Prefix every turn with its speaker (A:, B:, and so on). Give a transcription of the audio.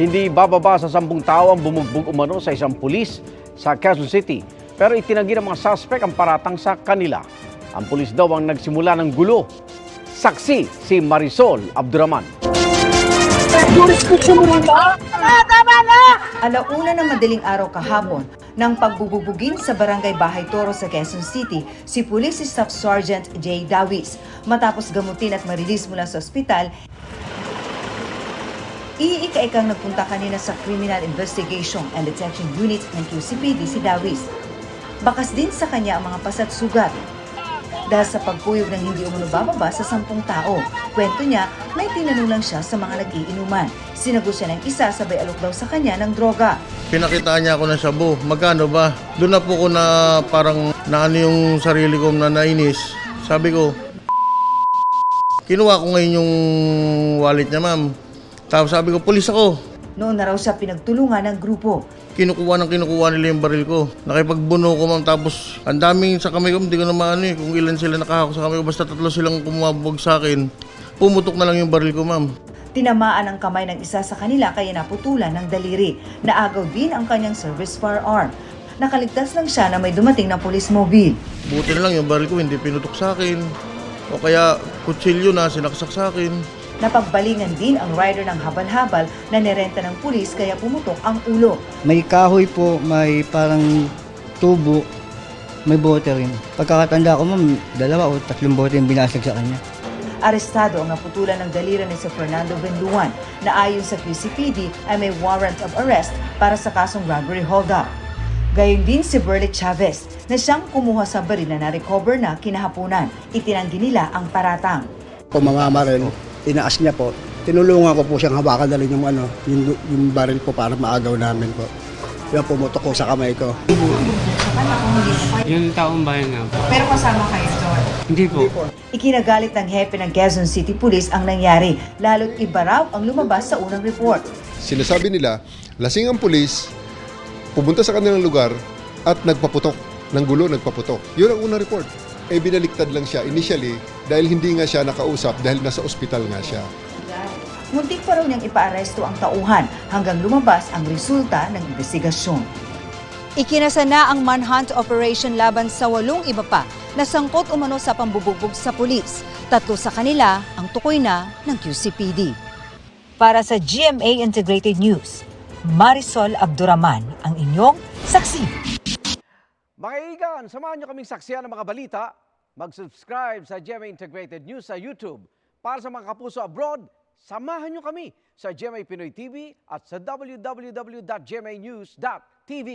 A: Hindi bababa sa sampung tao ang bumugbog umano sa isang pulis sa Quezon City. Pero itinanggi ng mga suspect ang paratang sa kanila. Ang pulis daw ang nagsimula ng gulo. Saksi si Marisol Abduraman.
B: Alauna ng madaling araw kahapon, nang pagbububugin sa Barangay Bahay Toro sa Quezon City, si Police Staff Sergeant J. Dawis. Matapos gamutin at marilis mula sa ospital, iika-ikang nagpunta kanina sa Criminal Investigation and Detection Unit ng QCPD si Dawis. Bakas din sa kanya ang mga pasat sugat dahil sa pagpuyog ng hindi umano bababa sa sampung tao. Kwento niya, may tinanong lang siya sa mga nag-iinuman. Sinagot siya ng isa sabay alok daw sa kanya ng droga.
C: Pinakitaan niya ako ng shabu. Magkano ba? Doon na po ko na parang naano yung sarili ko na nainis. Sabi ko, kinuha ko ngayon yung wallet niya ma'am. Tapos sabi ko, pulis ako.
B: Noon na raw siya pinagtulungan ng grupo.
C: Kinukuha ng kinukuha nila yung baril ko. Nakipagbuno ko ma'am. Tapos ang daming sa kamay ko, hindi ko na maano eh. Kung ilan sila nakahako sa kamay ko. Basta tatlo silang kumabog sa akin. Pumutok na lang yung baril ko ma'am.
B: Tinamaan ang kamay ng isa sa kanila kaya naputulan ng daliri. Naagaw din ang kanyang service firearm. Nakaligtas lang siya na may dumating na police mobile.
C: Buti na lang yung baril ko hindi pinutok sa akin. O kaya kutsilyo na sinaksak sa akin.
B: Napagbalingan din ang rider ng habal-habal na nirenta ng pulis kaya pumutok ang ulo.
D: May kahoy po, may parang tubo, may bote rin. Pagkakatanda ko ma'am, dalawa o tatlong bote yung binasag sa kanya.
B: Arestado ang naputulan ng dalira ni si Fernando Benduan na ayon sa QCPD ay may warrant of arrest para sa kasong robbery holdup. Gayon din si Burley Chavez na siyang kumuha sa baril na na-recover na kinahapunan. Itinanggi nila ang paratang.
E: po mamamaril, tinaas niya po. Tinulungan ko po siyang hawakan dali yung ano, yung, yung baril po para maagaw namin po. Yan pumutok ko sa kamay ko.
F: Yung taong bayan nga po.
B: Pero kasama kayo doon.
F: Hindi po.
B: Ikinagalit ng hepe ng Quezon City Police ang nangyari, lalo't iba raw ang lumabas sa unang report.
G: Sinasabi nila, lasing ang pulis, pumunta sa kanilang lugar at nagpaputok. Ng gulo, nagpaputok. Yun ang unang report. Eh, binaliktad lang siya initially dahil hindi nga siya nakausap dahil nasa ospital nga siya.
B: Muntik pa raw niyang ipaaresto ang tauhan hanggang lumabas ang resulta ng investigasyon.
H: Ikinasa na ang manhunt operation laban sa walong iba pa na sangkot umano sa pambubugbog sa pulis. Tatlo sa kanila ang tukoy na ng QCPD.
B: Para sa GMA Integrated News, Marisol Abduraman ang inyong saksi.
A: Mga igan, samahan nyo kaming saksiyan ng mga balita. Mag-subscribe sa GMA Integrated News sa YouTube. Para sa mga kapuso abroad, samahan nyo kami sa GMA Pinoy TV at sa www.gmanews.tv.